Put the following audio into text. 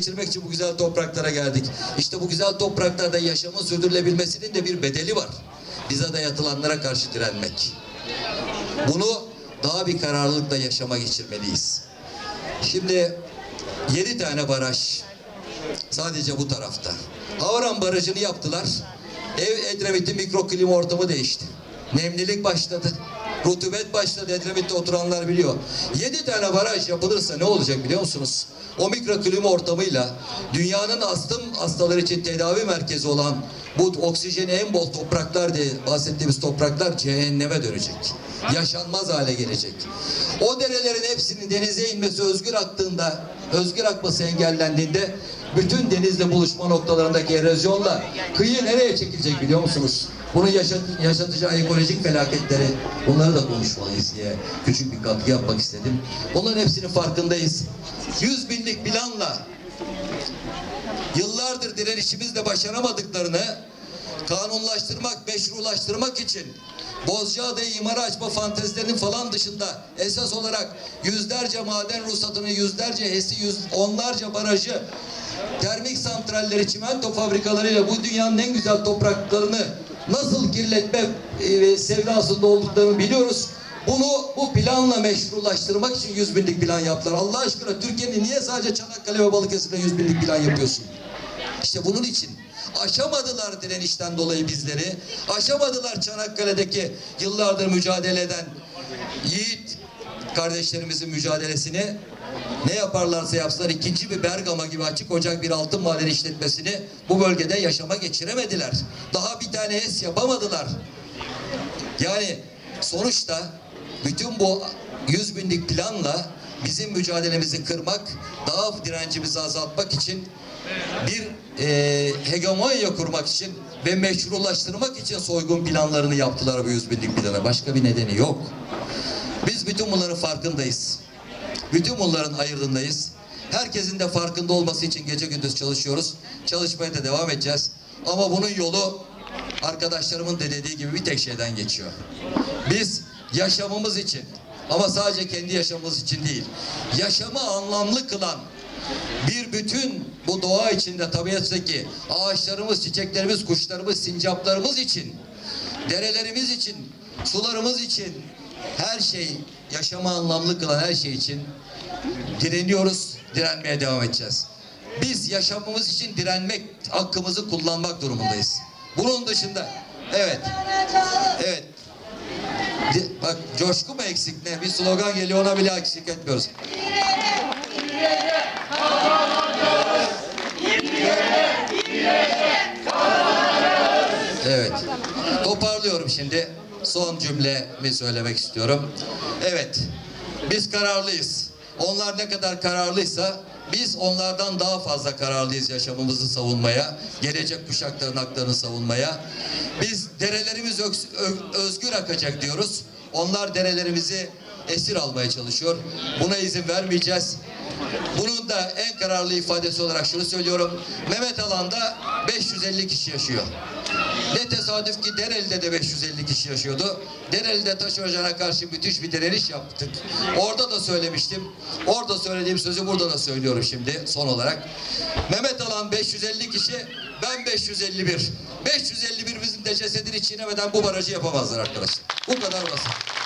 geçirmek için bu güzel topraklara geldik. İşte bu güzel topraklarda yaşamın sürdürülebilmesinin de bir bedeli var. Bize dayatılanlara karşı direnmek. Bunu daha bir kararlılıkla yaşama geçirmeliyiz. Şimdi yedi tane baraj sadece bu tarafta. Havran Barajı'nı yaptılar. Ev Edremit'in mikroklima ortamı değişti. Nemlilik başladı. Rutubet başladı. Edremit'te oturanlar biliyor. Yedi tane baraj yapılırsa ne olacak biliyor musunuz? O mikroklima ortamıyla dünyanın astım hastaları için tedavi merkezi olan bu oksijeni en bol topraklar diye bahsettiğimiz topraklar cehenneme dönecek. Yaşanmaz hale gelecek. O derelerin hepsinin denize inmesi özgür aktığında, özgür akması engellendiğinde bütün denizle buluşma noktalarındaki erozyonla kıyı nereye çekilecek biliyor musunuz? Bunun yaşat, yaşatacağı ekolojik felaketleri bunları da konuşmalıyız diye küçük bir katkı yapmak istedim. Onların hepsinin farkındayız. 100 binlik planla yıllardır direnişimizle başaramadıklarını kanunlaştırmak, meşrulaştırmak için Bozcaada'yı imara açma fantezilerinin falan dışında esas olarak yüzlerce maden ruhsatını, yüzlerce HES'i, yüz, onlarca barajı, termik santralleri, çimento fabrikalarıyla bu dünyanın en güzel topraklarını nasıl kirletme e, sevdasında olduklarını biliyoruz. Bunu bu planla meşrulaştırmak için 100 binlik plan yaptılar. Allah aşkına Türkiye'nin niye sadece Çanakkale ve Balıkesir'de 100 binlik plan yapıyorsun? İşte bunun için aşamadılar direnişten dolayı bizleri. Aşamadılar Çanakkale'deki yıllardır mücadele eden yiğit kardeşlerimizin mücadelesini. Ne yaparlarsa yapsınlar ikinci bir Bergama gibi açık ocak bir altın maden işletmesini bu bölgede yaşama geçiremediler. Daha bir tane es yapamadılar. Yani sonuçta bütün bu 100 binlik planla bizim mücadelemizi kırmak, daha direncimizi azaltmak için bir e, hegemonya kurmak için ve meşrulaştırmak için soygun planlarını yaptılar bu 100 binlik plana. Başka bir nedeni yok. Biz bütün bunların farkındayız. Bütün bunların ayırdındayız. Herkesin de farkında olması için gece gündüz çalışıyoruz. Çalışmaya da devam edeceğiz. Ama bunun yolu arkadaşlarımın da dediği gibi bir tek şeyden geçiyor. Biz yaşamımız için ama sadece kendi yaşamımız için değil, yaşamı anlamlı kılan bir bütün bu doğa içinde tabiattaki ağaçlarımız, çiçeklerimiz, kuşlarımız, sincaplarımız için, derelerimiz için, sularımız için her şey yaşama anlamlı kılan her şey için direniyoruz, direnmeye devam edeceğiz. Biz yaşamımız için direnmek, hakkımızı kullanmak durumundayız. Bunun dışında evet. Evet. Bak coşku mu eksik ne? Bir slogan geliyor ona bile eksik etmiyoruz. Evet. Toparlıyorum şimdi. Son cümlemi söylemek istiyorum. Evet. Biz kararlıyız. Onlar ne kadar kararlıysa biz onlardan daha fazla kararlıyız yaşamımızı savunmaya, gelecek kuşakların haklarını savunmaya. Biz derelerimiz özgür akacak diyoruz. Onlar derelerimizi esir almaya çalışıyor. Buna izin vermeyeceğiz. Bunun da en kararlı ifadesi olarak şunu söylüyorum. Mehmet Alan'da 550 kişi yaşıyor. Ne tesadüf ki Dereli'de de 550 kişi yaşıyordu. Dereli'de taş ocağına karşı müthiş bir direniş yaptık. Orada da söylemiştim. Orada söylediğim sözü burada da söylüyorum şimdi son olarak. Mehmet Alan 550 kişi, ben 551. 551 bizim de cesedini çiğnemeden bu barajı yapamazlar arkadaşlar. Bu kadar basit.